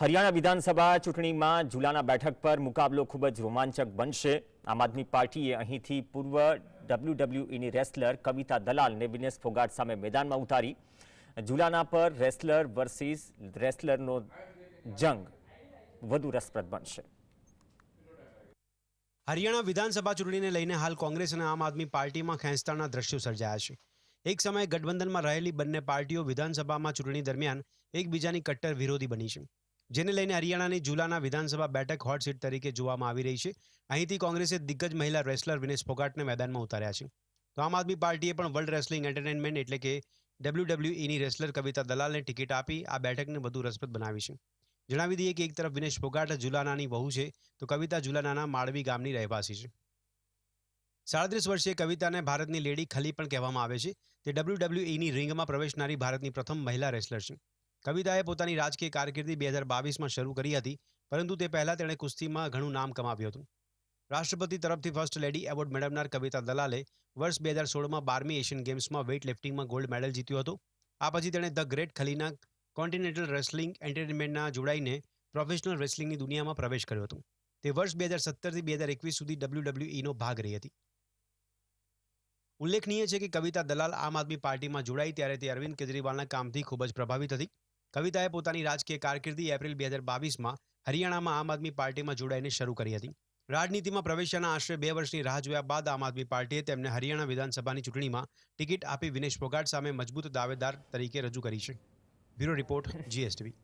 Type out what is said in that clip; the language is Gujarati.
હરિયાણા વિધાનસભા ચૂંટણીમાં ઝુલાના બેઠક પર મુકાબલો ખૂબ જ રોમાંચક બનશે. આમ આદમી પાર્ટીએ અહીંથી પૂર્વ ડબ્લ્યુડબ્લ્યુઈની રેસલર કવિતા દલાલને વિનેશ ફોગાટ સામે મેદાનમાં ઉતારી. ઝુલાના પર રેસલર વર્સિસ રેસલરનો જંગ વધુ રસપ્રદ બનશે. હરિયાણા વિધાનસભા ચૂંટણીને લઈને હાલ કોંગ્રેસ અને આમ આદમી પાર્ટીમાં ખેંચતાના દ્રશ્યો સર્જાયા છે. એક સમયે ગઠબંધનમાં રહેલી બંને પાર્ટીઓ વિધાનસભામાં ચૂંટણી દરમિયાન એકબીજાની કટ્ટર વિરોધી બની છે. જેને લઈને હરિયાણાની જુલાના વિધાનસભા બેઠક હોટ સીટ તરીકે જોવામાં આવી રહી છે. અહીંથી કોંગ્રેસે દિગ્ગજ મહિલા રેસલર વિનેશ ફોગાટને મેદાનમાં ઉતાર્યા છે. તો આમ આદમી પાર્ટીએ પણ વર્લ્ડ રેસલિંગ એન્ટરટેનમેન્ટ એટલે કે ડબલ્યુડબલ્યુઈની રેસલર કવિતા દલાલને ટિકિટ આપી, આ બેઠકને વધુ રસપ્રદ બનાવી છે. જણાવી દઈએ કે એક તરફ વિનેશ ફોગાટ જુલાનાની વહુ છે, તો કવિતા જુલાનાના માળવી ગામની રહેવાસી છે. સાડત્રીસ વર્ષીય કવિતાને ભારતની લેડી ખલી પણ કહેવામાં આવે છે. તે ડબલ્યુડબલ્યુઈની રિંગમાં પ્રવેશનારી ભારતની પ્રથમ મહિલા રેસલર છે. કવિતાએ પોતાની રાજકીય કારકિર્દી બે હજાર બાવીસમાં શરૂ કરી હતી, પરંતુ તે પહેલાં તેણે કુસ્તીમાં ઘણું નામ કમાવ્યું હતું. રાષ્ટ્રપતિ તરફથી ફર્સ્ટ લેડી એવોર્ડ મેળવનાર કવિતા દલાલે વર્ષ બે હજાર સોળમાં બારમી એશિયન ગેમ્સમાં વેઇટ લિફ્ટિંગમાં ગોલ્ડ મેડલ જીત્યો હતો. આ પછી તેણે ધ ગ્રેટ ખલીના કોન્ટિનેન્ટલ રેસલિંગ એન્ટરટેનમેન્ટના જોડાઈને પ્રોફેશનલ રેસલિંગની દુનિયામાં પ્રવેશ કર્યો હતો. તે વર્ષ બે હજાર સત્તરથી બે હજાર એકવીસ સુધી ડબલ્યુડબલ્યુઈનો ભાગ રહી હતી. ઉલ્લેખનીય છે કે કવિતા દલાલ આમ આદમી પાર્ટીમાં જોડાઈ ત્યારે તે અરવિંદ કેજરીવાલના કામથી ખૂબ જ પ્રભાવિત હતી. કવિતાએ પોતાની રાજકીય કારકિર્દી એપ્રિલ બે હજાર બાવીસમાં હરિયાણામાં આમ આદમી પાર્ટીમાં જોડાઈને શરૂ કરી હતી. રાજનીતિમાં પ્રવેશ્યાના આશરે બે વર્ષની રાહ જોયા બાદ આમ આદમી પાર્ટીએ તેમને હરિયાણા વિધાનસભાની ચૂંટણીમાં ટિકિટ આપી વિનેશ ફોગાટ સામે મજબૂત દાવેદાર તરીકે રજૂ કરી છે. Bureau report, GSTV.